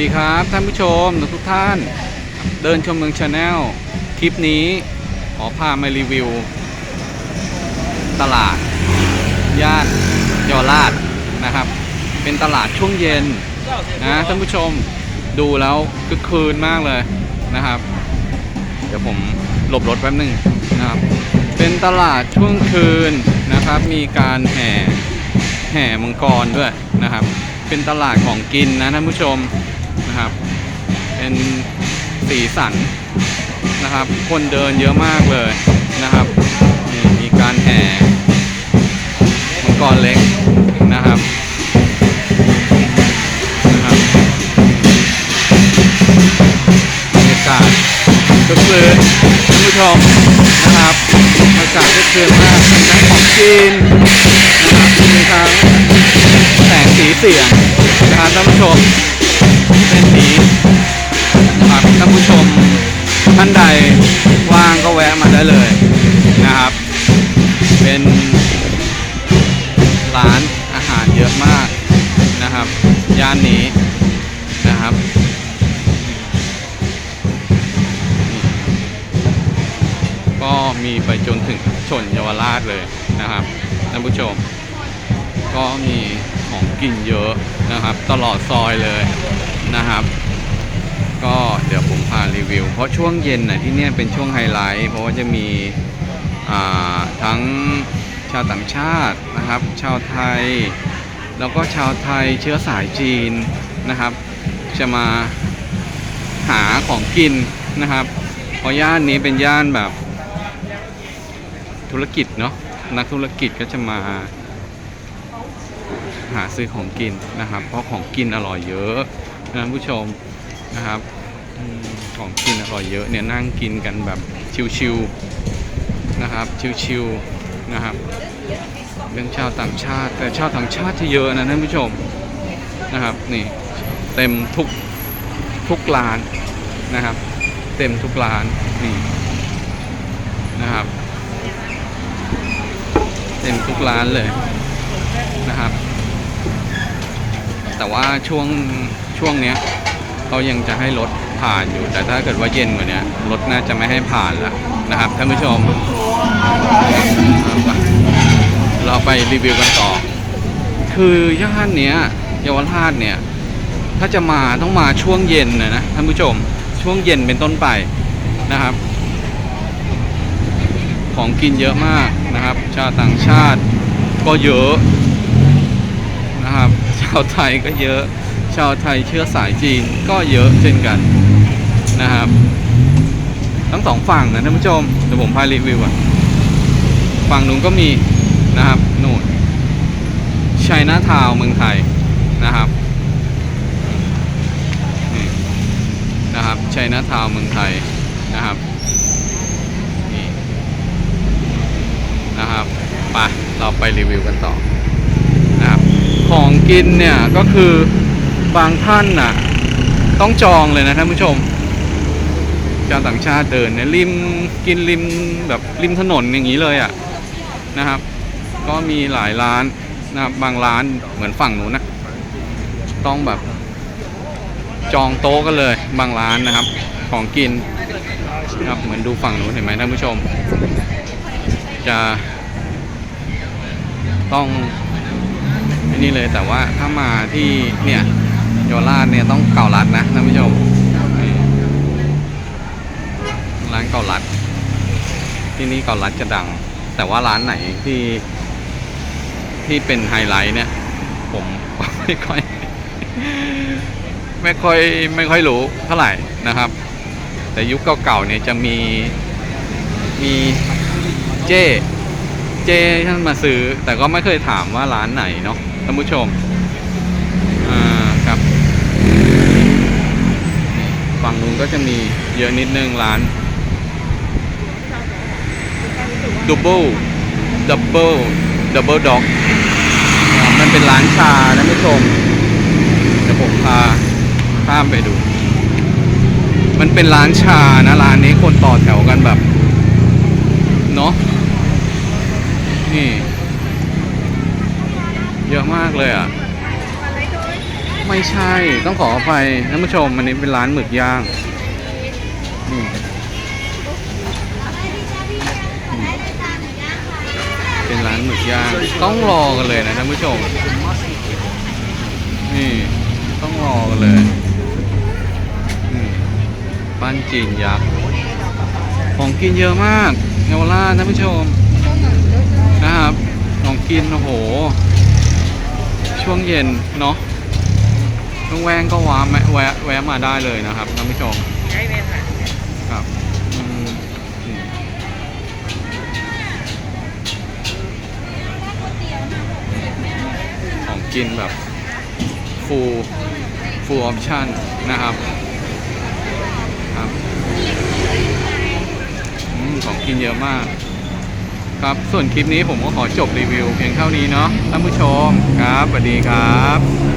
ดีครับท่านผู้ชมทุกท่าน เดินชมเมืองชาแนลคลิปนี้ขอพามารีวิว ตลาด ย่านยาวราชนะครับ เป็นตลาดช่วงเย็นนะท่านผู้ชมดูแล้วคึกคืนมากเลยนะครับ เดี๋ยวผมหลบรถแป๊บนึงนะครับ เป็นตลาดช่วงคืนนะครับ มีการแห่แห่มังกรด้วยนะครับ เป็นตลาดของกินนะท่านผู้ชม นะครับ เป็นสีสันนะครับ คนเดินเยอะมากเลยนะครับนี่มีการแห่มังกรเล็กนะครับนะครับบรรยากาศคึกคืนท่านผู้ชมนะครับบรรยากาศคึกคืนมากมีทั้งของกิน นะครับ เป็นร้านอาหารเยอะมากนะครับ ย่านนี้นะครับก็มีไปจนถึงชนเยาวราชเลยนะครับท่านผู้ชม ก็มีของกินเยอะนะครับ ตลอดซอยเลยนะครับ ก็เดี๋ยวผมพารีวิว เพราะช่วงเย็นน่ะที่เนี่ยเป็นช่วงไฮไลท์ เพราะว่าจะมี ทั้งชาวต่างชาตินะครับ ชาวไทย แล้วก็ชาวไทยเชื้อสายจีนนะครับ จะมาหาของกินนะครับ เพราะย่านนี้เป็นย่านแบบธุรกิจเนาะนักธุรกิจก็จะมาหาซื้อของกินนะครับ เพราะของกินอร่อยเยอะนะผู้ชมนะครับของกินอร่อยเยอะเนี่ยนั่งกินกันแบบชิวๆ นะครับ ชิวๆนะครับเรื่องชาวต่างชาติ แต่ชาวต่างชาติที่เยอะนะท่านผู้ชมนะครับนี่เต็มทุกทุกร้านนะครับ เต็มทุกร้านนี่นะครับ เต็มทุกร้านเลยนะครับ แต่ว่าช่วงช่วงเนี้ยเขายังจะให้รถผ่านอยู่แต่ถ้าเกิดว่าเย็นกว่านี้รถน่าจะไม่ให้ผ่านแล้วนะครับท่านผู้ชม เราไปรีวิวกันต่อ คือย่านเนี้ยเยาวราชเนี่ย ถ้าจะมาต้องมาช่วงเย็นนะนะท่านผู้ชม ช่วงเย็นเป็นต้นไปนะครับ ของกินเยอะมากนะครับ ชาวต่างชาติก็เยอะนะครับ ชาวไทยก็เยอะ ชาวไทยเชื้อสายจีนก็เยอะเช่นกันนะครับ ทั้งสองฝั่งนะท่านผู้ชมเดี๋ยวผมพารีวิวอะ ฝั่งนู้นก็มีนะครับนู่นชัยนาทาวเมืองไทยนะครับนี่นะครับชัยนาทาวเมืองไทยนะครับนี่นะครับไปเราไปรีวิวกันต่อนะครับของกินเนี่ยก็คือบางท่านน่ะต้องจองเลยนะท่านผู้ชมชาวต่างชาติเดินเนี่ยริมกินริมแบบริมถนนอย่างนี้เลยอะ่ะ นะครับ ก็มีหลายร้านนะครับบางร้านเหมือนฝั่งนู้นนะต้องแบบ จองโต๊ะกันเลยบางร้านนะครับ ของกินนะครับเหมือนดูฝั่งนู้นเห็นไหมท่านผู้ชม จะต้องนนี้เลยแต่ว่าถ้ามาที่เนี่ยเยราชเนี่ยต้องเก่ารัดนะท่านผู้ชมร้านเก่ารัดที่นี่เก่ารัดจะดัง แต่ว่าร้านไหนที่ที่เป็นไฮไลท์เนี่ย ผมไม่ค่อย ไม่ค่อยไม่ค่อยรู้เท่าไหร่นะครับ แต่ยุคเก่าๆเนี่ยจะมีมีเจ้เจ้ท่านมาซื้อ แต่ก็ไม่เคยถามว่าร้านไหนเนาะท่านผู้ชมอ่าครับฝั่งนู้นก็จะมีเยอะนิดนึงร้าน ดับเบิลดับเบิลดับเบิลด็อกมันเป็นร้านชาท่านผู้ชมเดี๋ยวผมพาข้ามไปดู มันเป็นร้านชานะร้านนี้คนต่อแถวกันแบบเนาะนี่ เยอะมากเลยอะ ไม่ใช่ต้องขออภัยท่านผู้ชมอันนี้เป็นร้านหมึกย่างนี่ร้านหมึกย่าง ต้องรอกันเลยนะท่านผู้ชม นี่ต้องรอกันเลยบ้านจีนยักษ์ ของกินเยอะมากเยาวราชท่านผู้ชม นะครับของกินโอ้โห ช่วงเย็นเนาะช่วงแวงก็ว้าแวะแวะแวะมาได้เลยนะครับท่านผู้ชมครับ กินแบบฟูลฟูลออปชั่นนะครับครับอของกินเยอะมากครับ ส่วนคลิปนี้ผมก็ขอจบรีวิวเพียงเท่านี้เนาะท่านผู้ชมครับสวัสดีครับ